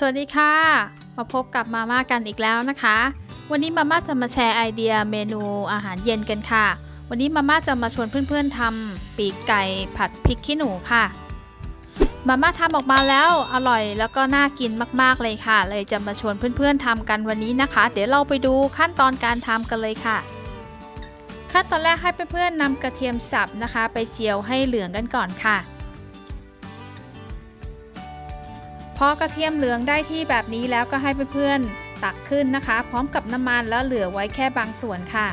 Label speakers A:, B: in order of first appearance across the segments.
A: สวัสดีค่ะ มาพบกับมาม่ากันอีกแล้วนะคะ วันนี้มาม่าจะมาแชร์ไอเดียเมนูอาหารเย็นกันค่ะ วันนี้มาม่าจะมาชวนเพื่อนๆทำปีกไก่ผัดพริกขี้หนูค่ะ มาม่าทำออกมาแล้วอร่อยแล้วก็น่ากินมากๆเลยค่ะ เลยจะมาชวนเพื่อนๆทำกันวันนี้นะคะ เดี๋ยวเราไปดูขั้นตอนการทำกันเลยค่ะ ขั้นตอนแรกให้เพื่อนๆนำกระเทียมสับนะคะ ไปเจียวให้เหลืองกันก่อนค่ะ พอกระเทียมเหลืองได้ที่แบบนี้แล้วก็ให้เพื่อนๆตักขึ้นนะคะ พร้อมกับน้ำมันแล้วเหลือไว้แค่บางส่วนค่ะ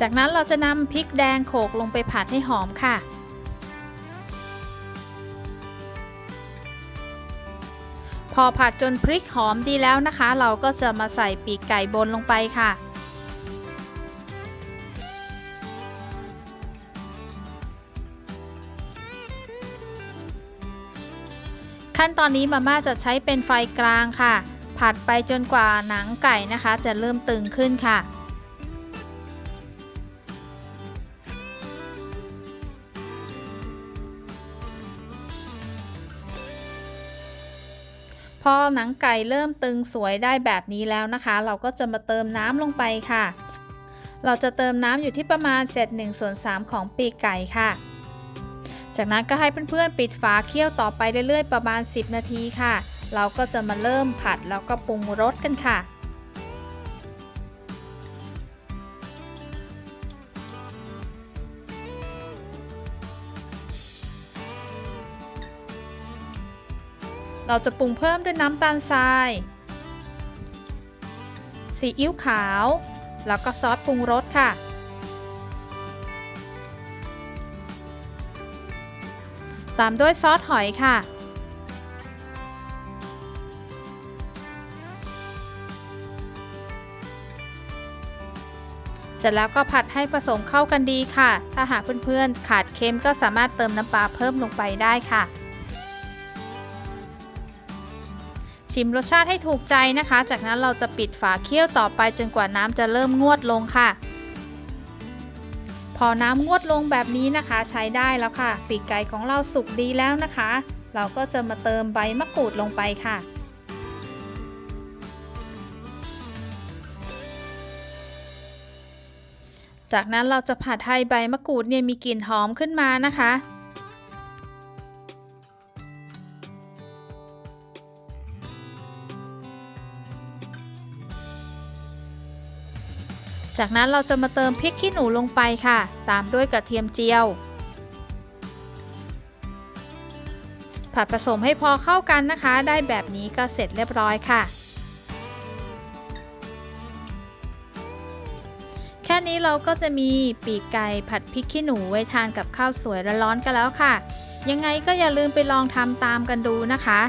A: จากนั้นเราจะนำพริกแดงโขลกลงไปผัดให้หอมค่ะ พอผัดจนพริกหอมดีแล้วนะคะ เราก็จะมาใส่ปีกไก่บนลงไปค่ะ ขั้นตอนนี้มาม่าจะใช้เป็นไฟกลางค่ะ ผัดไปจนกว่าหนังไก่นะคะ จะเริ่มตึงขึ้นค่ะ พอหนังไก่เริ่มตึงสวยได้แบบนี้แล้วนะคะ เราก็จะมาเติมน้ำลงไปค่ะ เราจะเติมน้ำอยู่ที่ประมาณเศษ1ส่วน3ของปีกไก่ค่ะ จากนั้นก็ให้เพื่อนๆปิดฝาเคี่ยวต่อไปเรื่อยๆ ประมาณ 10 นาทีค่ะ เราก็จะมาเริ่มผัดแล้วก็ปรุงรสกันค่ะ เราจะปรุงเพิ่มด้วยน้ำตาลทราย ซีอิ๊วขาว แล้วก็ซอสปรุงรสค่ะ ตามด้วยซอสหอยค่ะ เสร็จแล้วก็ผัดให้ผสมเข้ากันดีค่ะ ถ้าหากเพื่อนๆ ขาดเค็มก็สามารถเติมน้ำปลาเพิ่มลงไปได้ค่ะชิมรสชาติให้ถูกใจนะคะ จากนั้นเราจะปิดฝาเคี่ยวต่อไปจนกว่าน้ำจะเริ่มงวดลงค่ะ อน้ำงวดลงแบบนี้นะคะ ใช้ได้แล้วค่ะ ปีกไก่ของเราสุกดีแล้วนะคะ เราก็จะมาเติมใบมะกรูดลงไปค่ะ จากนั้นเราจะผัดให้ใบมะกรูดเนี่ยมีกลิ่นหอมขึ้นมานะคะ จากนั้นเราจะมาเติมพริกขี้หนูลงไปค่ะ ตามด้วยกระเทียมเจียว ผัดผสมให้พอเข้ากันนะคะ ได้แบบนี้ก็เสร็จเรียบร้อยค่ะ แค่นี้เราก็จะมีปีกไก่ผัดพริกขี้หนูไว้ทานกับข้าวสวยร้อนๆกันแล้วค่ะ ยังไงก็อย่าลืมไปลองทำตามกันดูนะคะ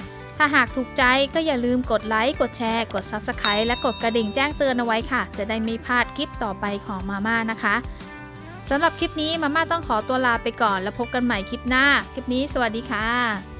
A: ถ้าหากถูกใจก็อย่าลืมกดไลค์ กดแชร์ กด Subscribe และกดกระดิ่งแจ้งเตือนเอาไว้ค่ะ จะได้ไม่พลาดคลิปต่อไปของมาม่านะคะสำหรับคลิปนี้มาม่าต้องขอตัวลาไปก่อน แล้วพบกันใหม่คลิปหน้า คลิปนี้สวัสดีค่ะ